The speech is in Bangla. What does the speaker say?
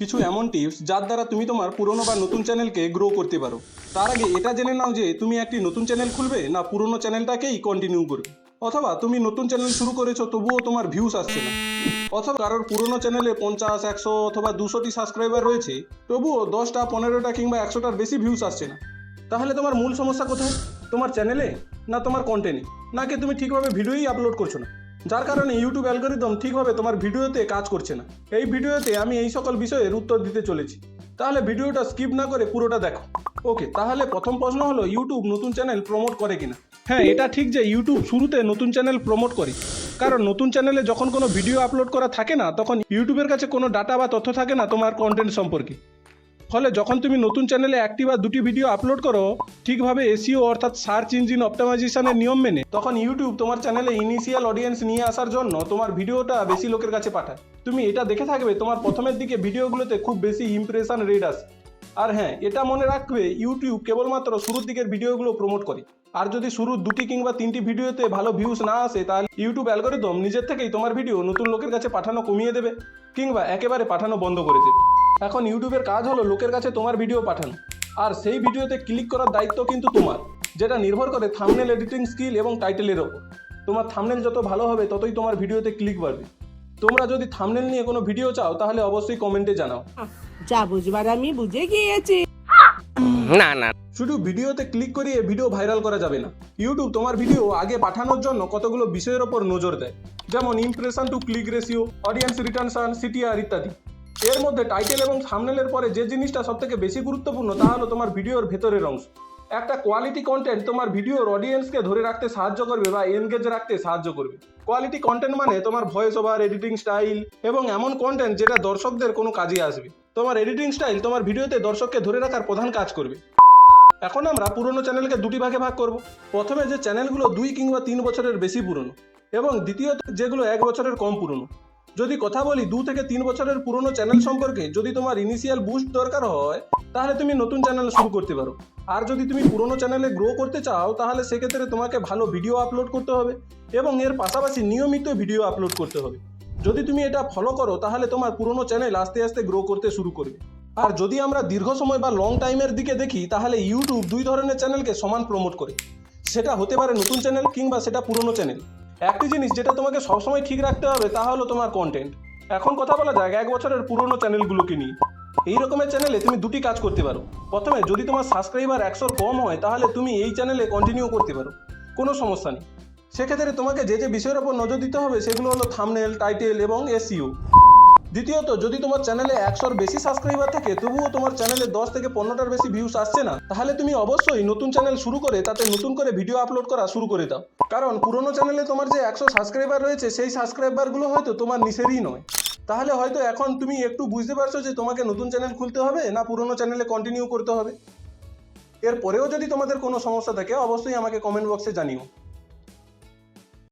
কিছু এমন টিপস যার দ্বারা তুমি তোমার পুরনো বা নতুন চ্যানেলকে গ্রো করতে পারো। তার আগে এটা জেনে নাও যে তুমি একটি নতুন চ্যানেল খুলবে না পুরনো চ্যানেলটাকেই কন্টিনিউ করবে। অথবা তুমি নতুন চ্যানেল শুরু করেছ তবুও তোমার ভিউস আসছে না। অথবা কারোর পুরনো চ্যানেলে পঞ্চাশ, একশো অথবা দুশোটি সাবস্ক্রাইবার রয়েছে, তবুও দশটা, পনেরোটা কিংবা একশোটার বেশি ভিউস আসছে না। তাহলে তোমার মূল সমস্যা কোথায়? তোমার চ্যানেলে না তোমার কন্টেন্টে নাকি তুমি ঠিকভাবে ভিডিওই আপলোড করছ না? যার কারণে ইউটিউব অ্যালগোরিদম ঠিকভাবে তোমার ভিডিওতে কাজ করছে না। এই ভিডিওতে আমি এই সকল বিষয়ের উত্তর দিতে চলেছি। তাহলে ভিডিওটা স্কিপ না করে পুরোটা দেখো। ওকে তাহলে প্রথম প্রশ্ন হলো ইউটিউব নতুন চ্যানেল প্রমোট করে কিনা? হ্যাঁ এটা ঠিক যে ইউটিউব শুরুতে নতুন চ্যানেল প্রমোট করে। কারণ নতুন চ্যানেলে যখন কোনো ভিডিও আপলোড করা থাকে না, তখন ইউটিউবের কাছে কোনো ডাটা বা তথ্য থাকে না তোমার কন্টেন্ট সম্পর্কে। ফলে যখন তুমি নতুন চ্যানেলে একটি বা দুটি ভিডিও আপলোড করো, ঠিকভাবে এসিও অর্থাৎ সার্চ ইঞ্জিন অপটিমাইজেশনের নিয়ম মেনে, তখন ইউটিউব তোমার চ্যানেলে ইনিশিয়াল অডিয়েন্স নিয়ে আসার জন্য তোমার ভিডিওটা বেশি লোকের কাছে পাঠায়। তুমি এটা দেখে থাকবে, তোমার প্রথমের দিকে ভিডিওগুলোতে খুব বেশি ইমপ্রেশন রেট আসে। আর হ্যাঁ এটা মনে রাখবে ইউটিউব কেবলমাত্র শুরুর দিকের ভিডিওগুলো প্রমোট করে। আর যদি শুরুর দুটি কিংবা তিনটি ভিডিওতে ভালো ভিউজ না আসে, তাহলে ইউটিউব অ্যালগোরিদম নিজের থেকেই তোমার ভিডিও নতুন লোকের কাছে পাঠানো কমিয়ে দেবে, কিংবা একেবারে পাঠানো বন্ধ করে দেবে। এখন ইউটিউবের কাজ হলো লোকের কাছে তোমার ভিডিও পাঠানো। আর সেই ভিডিওতে ক্লিক করার দায়িত্ব কিন্তু তোমার যেটা নির্ভর করে থামনেল এডিটিং স্কিল এবং টাইটেলের ওপর। তোমার থামনেল যত ভালো হবে ততই তোমার ভিডিওতে ক্লিক বাড়বে। তোমরা যদি থামনেল নিয়ে কোনো ভিডিও চাও তাহলে অবশ্যই কমেন্টে জানাও। যা বুঝবার আমি বুঝে গিয়েছি। না না। শুধু ভিডিওতে ক্লিক করিয়ে ভিডিও ভাইরাল করা যাবে না। ইউটিউব তোমার ভিডিও আগে পাঠানোর জন্য কতগুলো বিষয়ের ওপর নজর দেয়। যেমন impression to click ratio audience retention CTR ইত্যাদি। এর মধ্যে টাইটেল এবং থামনেলের পরে যে জিনিসটা সবথেকে বেশি গুরুত্বপূর্ণ, তা হলো তোমার ভিডিওর ভেতরের অংশ। একটা কোয়ালিটি কন্টেন্ট তোমার ভিডিওর অডিয়েন্সকে ধরে রাখতে সাহায্য করবে বা এনগেজ রাখতে সাহায্য করবে। কোয়ালিটি কন্টেন্ট মানে তোমার ভয়েস ওভার এডিটিং স্টাইল এবং এমন কন্টেন্ট যেটা দর্শকদের কোনো কাজে আসবে। তোমার এডিটিং স্টাইল তোমার ভিডিওতে দর্শককে ধরে রাখার প্রধান কাজ করবে। এখন আমরা পুরনো চ্যানেলকে দুটি ভাগে ভাগ করব। প্রথমে যে চ্যানেলগুলো দুই কিংবা তিন বছরের বেশি পুরনো এবং দ্বিতীয়ত যেগুলো এক বছরের কম পুরনো। যদি কথা বলি দু থেকে তিন বছরের পুরনো চ্যানেল সম্পর্কে, যদি তোমার ইনিশিয়াল বুস্ট দরকার হয়, তাহলে তুমি নতুন চ্যানেল শুরু করতে পারো। আর যদি তুমি পুরনো চ্যানেলে গ্রো করতে চাও, তাহলে সেক্ষেত্রে তোমাকে ভালো ভিডিও আপলোড করতে হবে এবং এর পাশাপাশি নিয়মিত ভিডিও আপলোড করতে হবে। যদি তুমি এটা ফলো করো, তাহলে তোমার পুরনো চ্যানেল আস্তে আস্তে গ্রো করতে শুরু করবে। আর যদি আমরা দীর্ঘ সময় বা লং টাইমের দিকে দেখি, তাহলে ইউটিউব দুই ধরনের চ্যানেলকে সমান প্রমোট করে। সেটা হতে পারে নতুন চ্যানেল কিংবা সেটা পুরনো চ্যানেল একটি জিনিস যেটা তোমাকে সবসময় ঠিক রাখতে হবে, তা হলো তোমার কন্টেন্ট এখন কথা বলা যাক এক বছরের পুরনো চ্যানেলগুলোকে নিয়ে। এই রকমের চ্যানেলে তুমি দুটি কাজ করতে পারো। প্রথমে, যদি তোমার সাবস্ক্রাইবার একশোর কম হয়, তাহলে তুমি এই চ্যানেলে কন্টিনিউ করতে পারো। কোনো সমস্যা নেই। সেক্ষেত্রে তোমাকে যে যে বিষয়ের ওপর নজর দিতে হবে, সেগুলো হলো থামনেল টাইটেল এবং এসইও দ্বিতীয়ত, যদি তোমার চ্যানেলে একশোর বেশি সাবস্ক্রাইবার থাকে, তবুও তোমার চ্যানেলে দশ থেকে পনেরোটার বেশি ভিউস আসছে না, তাহলে তুমি অবশ্যই নতুন চ্যানেল শুরু করে তাতে নতুন করে ভিডিও আপলোড করা শুরু করে দাও। কারণ পুরোনো চ্যানেলে তোমার যে একশো সাবস্ক্রাইবার রয়েছে, সেই সাবস্ক্রাইবারগুলো হয়তো তোমার নিচেরই নয়। তাহলে হয়তো এখন তুমি একটু বুঝতে পারছ যে তোমাকে নতুন চ্যানেল খুলতে হবে না পুরোনো চ্যানেলে কন্টিনিউ করতে হবে। এরপরেও যদি তোমাদের কোনো সমস্যা থাকে, অবশ্যই আমাকে কমেন্ট বক্সে জানিও।